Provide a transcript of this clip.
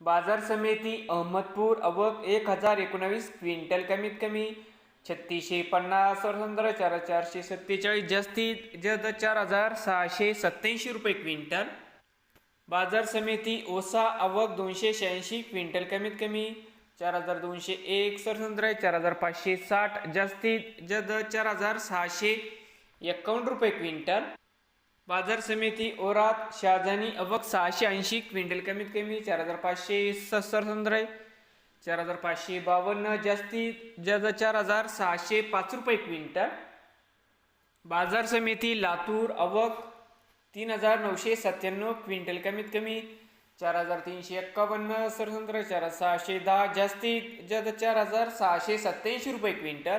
बाजार समिती अहमदपूर अवक एक हजार एकोणावीस क्विंटल कमीत कमी. छत्तीसशे पन्नास सरसंद्र चार चारशे सत्तेचाळीस. जास्तीत जास्त चार हजार सहाशे सत्याऐंशी रुपये क्विंटल. बाजार समिती ओसा अवक दोनशे शहाऐंशी क्विंटल कमीत कमी. चार हजार दोनशे एक सरसंद्र चार हजार पाचशे साठ. जास्तीत जास्त चार हजार सहाशे एकावन्न रुपये क्विंटल. बाजार समिती ओरात शहाजानी अवक सहाशे ऐंशी क्विंटल कमीत कमी चार हजार पाचशे सत्तर संद्र चार हजार पाचशे बावन्न जास्तीत जास्त चार हजार सहाशे पाच रुपये क्विंटल. बाजार समिती लातूर अवक तीन हजार नऊशे सत्त्याण्णव क्विंटल कमीत कमी चार हजार तीनशे एक्कावन्न सरसंत्र चार हजार सहाशे दहा जास्तीत जास्त चार हजार सहाशे सत्याऐंशी रुपये क्विंटल.